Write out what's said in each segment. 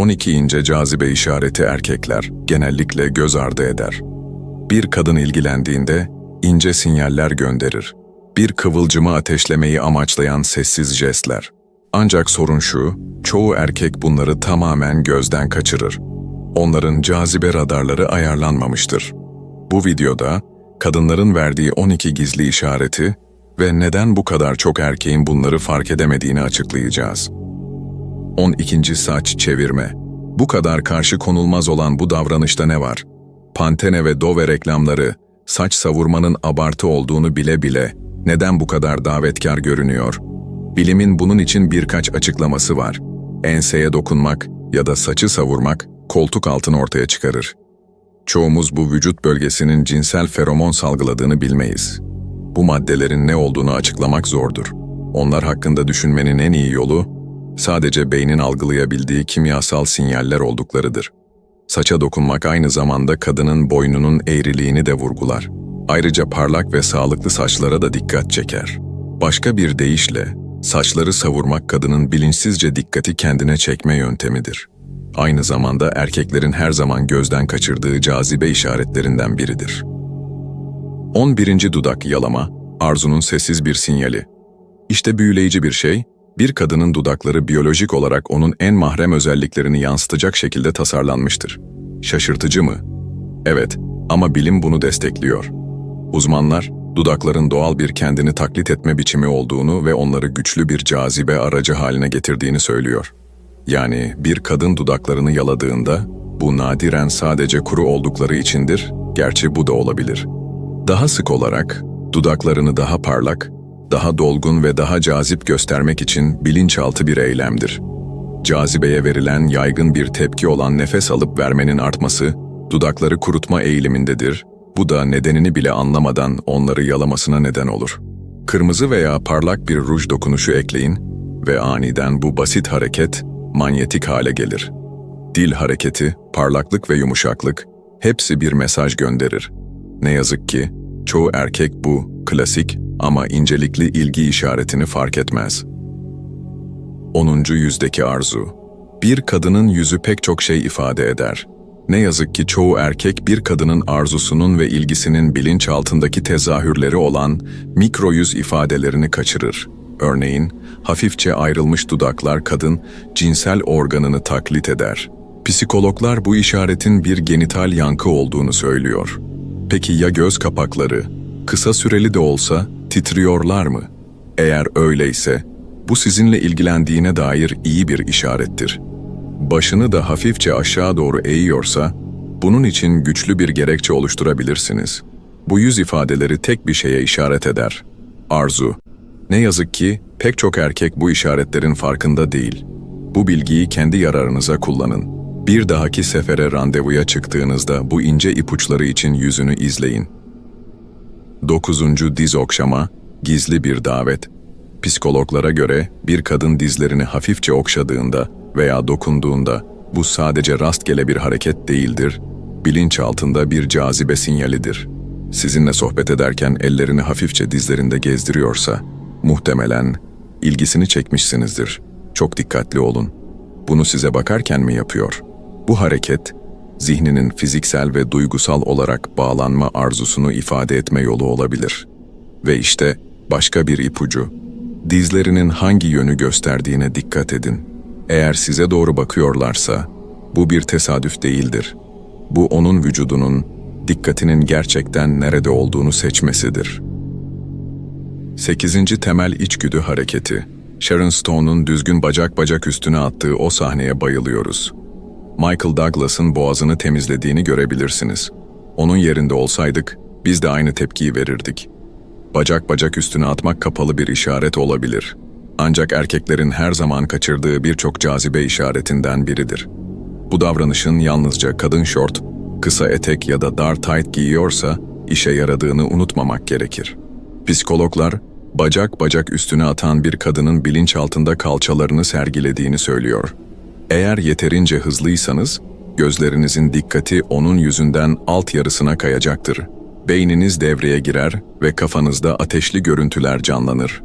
12 ince cazibe işareti erkekler genellikle göz ardı eder. Bir kadın ilgilendiğinde ince sinyaller gönderir. Bir kıvılcımı ateşlemeyi amaçlayan sessiz jestler. Ancak sorun şu, çoğu erkek bunları tamamen gözden kaçırır. Onların cazibe radarları ayarlanmamıştır. Bu videoda kadınların verdiği 12 gizli işareti ve neden bu kadar çok erkeğin bunları fark edemediğini açıklayacağız. 12. Saç çevirme. Bu kadar karşı konulmaz olan bu davranışta ne var? Pantene ve Dove reklamları, saç savurmanın abartı olduğunu bile bile neden bu kadar davetkar görünüyor? Bilimin bunun için birkaç açıklaması var. Enseye dokunmak ya da saçı savurmak koltuk altını ortaya çıkarır. Çoğumuz bu vücut bölgesinin cinsel feromon salgıladığını bilmeyiz. Bu maddelerin ne olduğunu açıklamak zordur. Onlar hakkında düşünmenin en iyi yolu, sadece beynin algılayabildiği kimyasal sinyaller olduklarıdır. Saça dokunmak aynı zamanda kadının boynunun eğriliğini de vurgular. Ayrıca parlak ve sağlıklı saçlara da dikkat çeker. Başka bir deyişle, saçları savurmak kadının bilinçsizce dikkati kendine çekme yöntemidir. Aynı zamanda erkeklerin her zaman gözden kaçırdığı cazibe işaretlerinden biridir. 11. dudak yalama, arzunun sessiz bir sinyali. İşte büyüleyici bir şey, bir kadının dudakları biyolojik olarak onun en mahrem özelliklerini yansıtacak şekilde tasarlanmıştır. Şaşırtıcı mı? Evet, ama bilim bunu destekliyor. Uzmanlar, dudakların doğal bir kendini taklit etme biçimi olduğunu ve onları güçlü bir cazibe aracı haline getirdiğini söylüyor. Yani bir kadın dudaklarını yaladığında, bu nadiren sadece kuru oldukları içindir, gerçi bu da olabilir. Daha sık olarak, dudaklarını daha parlak, daha dolgun ve daha cazip göstermek için bilinçaltı bir eylemdir. Cazibeye verilen yaygın bir tepki olan nefes alıp vermenin artması, dudakları kurutma eğilimindedir. Bu da nedenini bile anlamadan onları yalamasına neden olur. Kırmızı veya parlak bir ruj dokunuşu ekleyin ve aniden bu basit hareket manyetik hale gelir. Dil hareketi, parlaklık ve yumuşaklık hepsi bir mesaj gönderir. Ne yazık ki çoğu erkek bu klasik ama incelikli ilgi işaretini fark etmez. 10. yüzdeki arzu. Bir kadının yüzü pek çok şey ifade eder. Ne yazık ki çoğu erkek bir kadının arzusunun ve ilgisinin bilinç altındaki tezahürleri olan mikro yüz ifadelerini kaçırır. Örneğin, hafifçe ayrılmış dudaklar kadın cinsel organını taklit eder. Psikologlar bu işaretin bir genital yankı olduğunu söylüyor. Peki ya göz kapakları? Kısa süreli de olsa titriyorlar mı? Eğer öyleyse, bu sizinle ilgilendiğine dair iyi bir işarettir. Başını da hafifçe aşağı doğru eğiyorsa, bunun için güçlü bir gerekçe oluşturabilirsiniz. Bu yüz ifadeleri tek bir şeye işaret eder. Arzu. Ne yazık ki pek çok erkek bu işaretlerin farkında değil. Bu bilgiyi kendi yararınıza kullanın. Bir dahaki sefere randevuya çıktığınızda bu ince ipuçları için yüzünü izleyin. 9. Diz okşama, gizli bir davet. Psikologlara göre bir kadın dizlerini hafifçe okşadığında veya dokunduğunda bu sadece rastgele bir hareket değildir, bilinç altında bir cazibe sinyalidir. Sizinle sohbet ederken ellerini hafifçe dizlerinde gezdiriyorsa, muhtemelen ilgisini çekmişsinizdir. Çok dikkatli olun. Bunu size bakarken mi yapıyor? Bu hareket, zihninin fiziksel ve duygusal olarak bağlanma arzusunu ifade etme yolu olabilir. Ve işte başka bir ipucu. Dizlerinin hangi yönü gösterdiğine dikkat edin. Eğer size doğru bakıyorlarsa, bu bir tesadüf değildir. Bu onun vücudunun, dikkatinin gerçekten nerede olduğunu seçmesidir. 8. Temel içgüdü hareketi. Sharon Stone'un düzgün bacak bacak üstüne attığı o sahneye bayılıyoruz. Michael Douglas'ın boğazını temizlediğini görebilirsiniz. Onun yerinde olsaydık, biz de aynı tepkiyi verirdik. Bacak bacak üstüne atmak kapalı bir işaret olabilir. Ancak erkeklerin her zaman kaçırdığı birçok cazibe işaretinden biridir. Bu davranışın yalnızca kadın şort, kısa etek ya da dar tight giyiyorsa işe yaradığını unutmamak gerekir. Psikologlar, bacak bacak üstüne atan bir kadının bilinçaltında kalçalarını sergilediğini söylüyor. Eğer yeterince hızlıysanız, gözlerinizin dikkati onun yüzünden alt yarısına kayacaktır. Beyniniz devreye girer ve kafanızda ateşli görüntüler canlanır.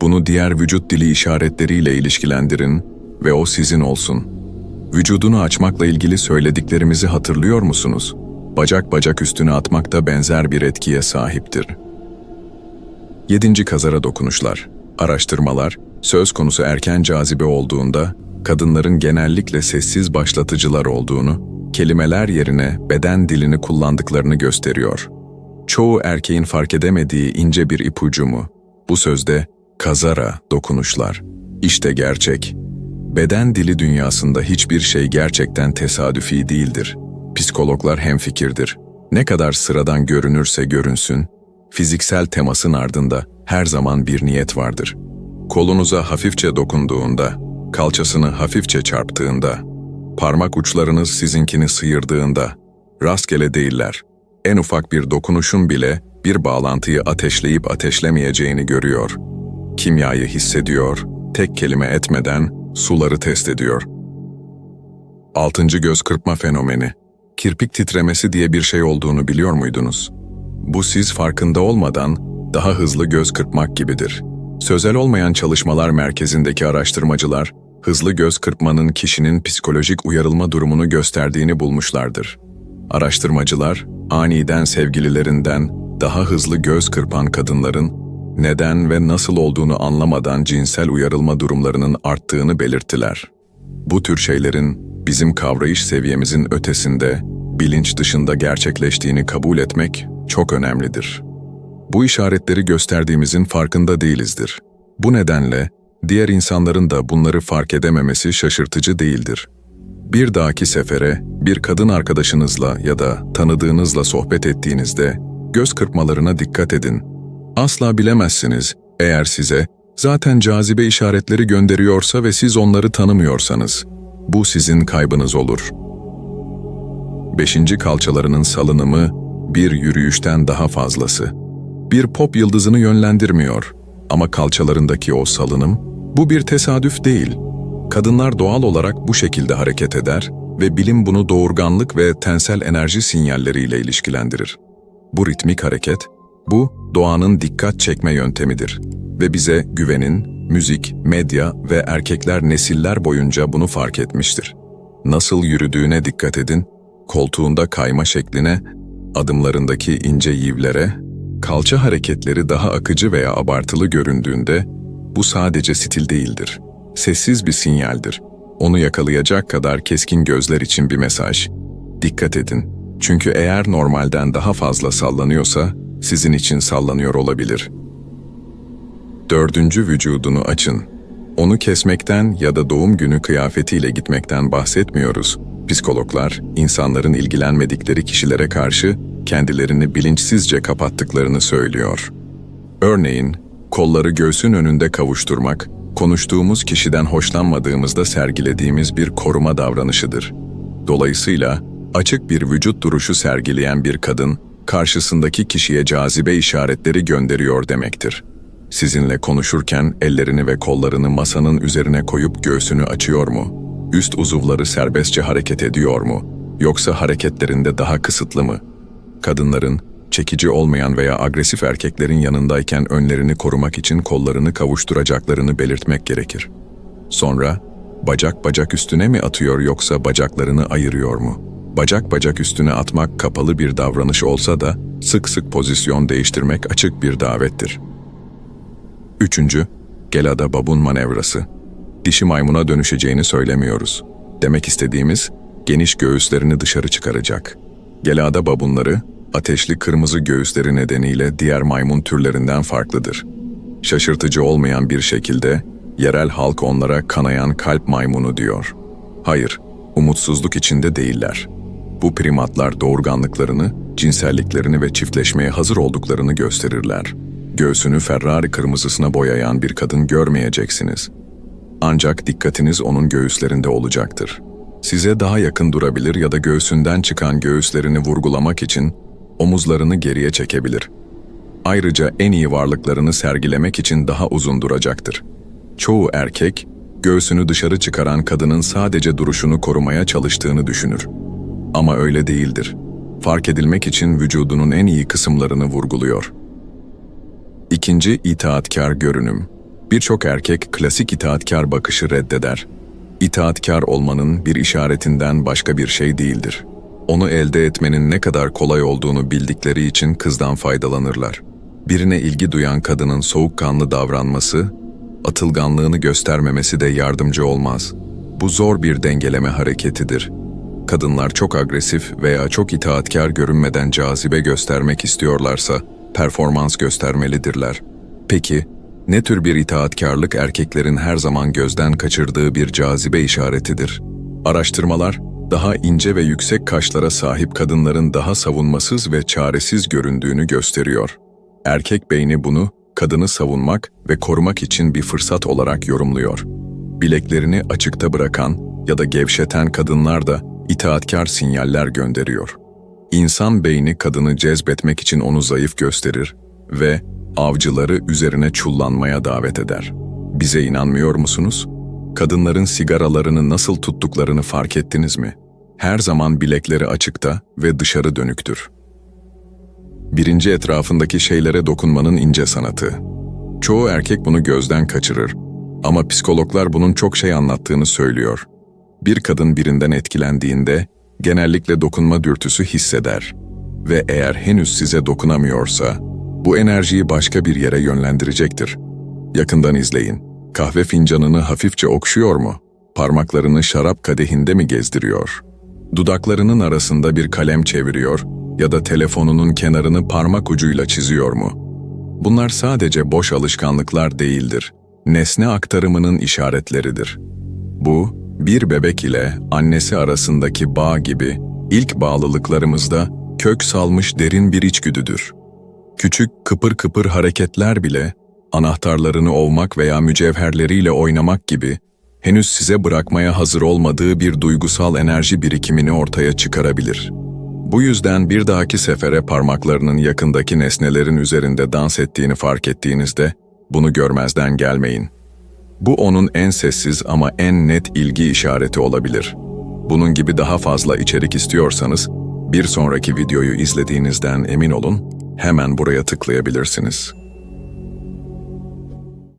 Bunu diğer vücut dili işaretleriyle ilişkilendirin ve o sizin olsun. Vücudunu açmakla ilgili söylediklerimizi hatırlıyor musunuz? Bacak bacak üstüne atmak da benzer bir etkiye sahiptir. 7. Kazara dokunuşlar. Araştırmalar, söz konusu erken cazibe olduğunda, kadınların genellikle sessiz başlatıcılar olduğunu, kelimeler yerine beden dilini kullandıklarını gösteriyor. Çoğu erkeğin fark edemediği ince bir ipucu mu? Bu sözde kazara dokunuşlar. İşte gerçek. Beden dili dünyasında hiçbir şey gerçekten tesadüfi değildir. Psikologlar hemfikirdir. Ne kadar sıradan görünürse görünsün, fiziksel temasın ardında her zaman bir niyet vardır. Kolunuza hafifçe dokunduğunda, kalçasını hafifçe çarptığında, parmak uçlarınız sizinkini sıyırdığında, rastgele değiller. En ufak bir dokunuşun bile bir bağlantıyı ateşleyip ateşlemeyeceğini görüyor. Kimyayı hissediyor, tek kelime etmeden suları test ediyor. Altıncı göz kırpma fenomeni. Kirpik titremesi diye bir şey olduğunu biliyor muydunuz? Bu siz farkında olmadan daha hızlı göz kırpmak gibidir. Sözel olmayan çalışmalar merkezindeki araştırmacılar, hızlı göz kırpmanın kişinin psikolojik uyarılma durumunu gösterdiğini bulmuşlardır. Araştırmacılar, aniden sevgililerinden daha hızlı göz kırpan kadınların neden ve nasıl olduğunu anlamadan cinsel uyarılma durumlarının arttığını belirttiler. Bu tür şeylerin bizim kavrayış seviyemizin ötesinde, bilinç dışında gerçekleştiğini kabul etmek çok önemlidir. Bu işaretleri gösterdiğimizin farkında değilizdir. Bu nedenle diğer insanların da bunları fark edememesi şaşırtıcı değildir. Bir dahaki sefere bir kadın arkadaşınızla ya da tanıdığınızla sohbet ettiğinizde göz kırpmalarına dikkat edin. Asla bilemezsiniz eğer size zaten cazibe işaretleri gönderiyorsa ve siz onları tanımıyorsanız. Bu sizin kaybınız olur. Beşinci kalçalarının salınımı bir yürüyüşten daha fazlası. Bir pop yıldızını yönlendirmiyor ama kalçalarındaki o salınım bu bir tesadüf değil. Kadınlar doğal olarak bu şekilde hareket eder ve bilim bunu doğurganlık ve tensel enerji sinyalleriyle ilişkilendirir. Bu ritmik hareket, bu doğanın dikkat çekme yöntemidir ve bize güvenin, müzik, medya ve erkekler nesiller boyunca bunu fark etmiştir. Nasıl yürüdüğüne dikkat edin, koltuğunda kayma şekline, adımlarındaki ince yivlere, kalça hareketleri daha akıcı veya abartılı göründüğünde bu sadece stil değildir. Sessiz bir sinyaldir. Onu yakalayacak kadar keskin gözler için bir mesaj. Dikkat edin. Çünkü eğer normalden daha fazla sallanıyorsa sizin için sallanıyor olabilir. Dördüncü vücudunu açın. Onu kesmekten ya da doğum günü kıyafetiyle gitmekten bahsetmiyoruz. Psikologlar, insanların ilgilenmedikleri kişilere karşı kendilerini bilinçsizce kapattıklarını söylüyor. Örneğin, kolları göğsün önünde kavuşturmak, konuştuğumuz kişiden hoşlanmadığımızda sergilediğimiz bir koruma davranışıdır. Dolayısıyla, açık bir vücut duruşu sergileyen bir kadın, karşısındaki kişiye cazibe işaretleri gönderiyor demektir. Sizinle konuşurken ellerini ve kollarını masanın üzerine koyup göğsünü açıyor mu? Üst uzuvları serbestçe hareket ediyor mu? Yoksa hareketlerinde daha kısıtlı mı? Kadınların, çekici olmayan veya agresif erkeklerin yanındayken önlerini korumak için kollarını kavuşturacaklarını belirtmek gerekir. Sonra, bacak bacak üstüne mi atıyor yoksa bacaklarını ayırıyor mu? Bacak bacak üstüne atmak kapalı bir davranış olsa da sık sık pozisyon değiştirmek açık bir davettir. Üçüncü, Gelada babun manevrası. Dişi maymuna dönüşeceğini söylemiyoruz. Demek istediğimiz, geniş göğüslerini dışarı çıkaracak. Gelada babunları, ateşli kırmızı göğüsleri nedeniyle diğer maymun türlerinden farklıdır. Şaşırtıcı olmayan bir şekilde, yerel halk onlara kanayan kalp maymunu diyor. Hayır, umutsuzluk içinde değiller. Bu primatlar doğurganlıklarını, cinselliklerini ve çiftleşmeye hazır olduklarını gösterirler. Göğsünü Ferrari kırmızısına boyayan bir kadın görmeyeceksiniz. Ancak dikkatiniz onun göğüslerinde olacaktır. Size daha yakın durabilir ya da göğsünden çıkan göğüslerini vurgulamak için omuzlarını geriye çekebilir. Ayrıca en iyi varlıklarını sergilemek için daha uzun duracaktır. Çoğu erkek, göğsünü dışarı çıkaran kadının sadece duruşunu korumaya çalıştığını düşünür. Ama öyle değildir. Fark edilmek için vücudunun en iyi kısımlarını vurguluyor. İkinci itaatkar görünüm. Birçok erkek klasik itaatkar bakışı reddeder. itaatkar olmanın bir işaretinden başka bir şey değildir. Onu elde etmenin ne kadar kolay olduğunu bildikleri için kızdan faydalanırlar. Birine ilgi duyan kadının soğukkanlı davranması, atılganlığını göstermemesi de yardımcı olmaz. Bu zor bir dengeleme hareketidir. Kadınlar çok agresif veya çok itaatkar görünmeden cazibe göstermek istiyorlarsa performans göstermelidirler. Peki, ne tür bir itaatkarlık erkeklerin her zaman gözden kaçırdığı bir cazibe işaretidir? Araştırmalar, daha ince ve yüksek kaşlara sahip kadınların daha savunmasız ve çaresiz göründüğünü gösteriyor. Erkek beyni bunu, kadını savunmak ve korumak için bir fırsat olarak yorumluyor. Bileklerini açıkta bırakan ya da gevşeten kadınlar da itaatkar sinyaller gönderiyor. İnsan beyni kadını cezbetmek için onu zayıf gösterir ve avcıları üzerine çullanmaya davet eder. Bize inanmıyor musunuz? Kadınların sigaralarını nasıl tuttuklarını fark ettiniz mi? Her zaman bilekleri açıkta ve dışarı dönüktür. Birinci etrafındaki şeylere dokunmanın ince sanatı. Çoğu erkek bunu gözden kaçırır. Ama psikologlar bunun çok şey anlattığını söylüyor. Bir kadın birinden etkilendiğinde genellikle dokunma dürtüsü hisseder. Ve eğer henüz size dokunamıyorsa, bu enerjiyi başka bir yere yönlendirecektir. Yakından izleyin. Kahve fincanını hafifçe okşuyor mu? Parmaklarını şarap kadehinde mi gezdiriyor? Dudaklarının arasında bir kalem çeviriyor ya da telefonunun kenarını parmak ucuyla çiziyor mu? Bunlar sadece boş alışkanlıklar değildir. Nesne aktarımının işaretleridir. Bu, bir bebek ile annesi arasındaki bağ gibi ilk bağlılıklarımızda kök salmış derin bir içgüdüdür. Küçük kıpır kıpır hareketler bile anahtarlarını ovmak veya mücevherleriyle oynamak gibi henüz size bırakmaya hazır olmadığı bir duygusal enerji birikimini ortaya çıkarabilir. Bu yüzden bir dahaki sefere parmaklarının yakındaki nesnelerin üzerinde dans ettiğini fark ettiğinizde bunu görmezden gelmeyin. Bu onun en sessiz ama en net ilgi işareti olabilir. Bunun gibi daha fazla içerik istiyorsanız bir sonraki videoyu izlediğinizden emin olun, hemen buraya tıklayabilirsiniz.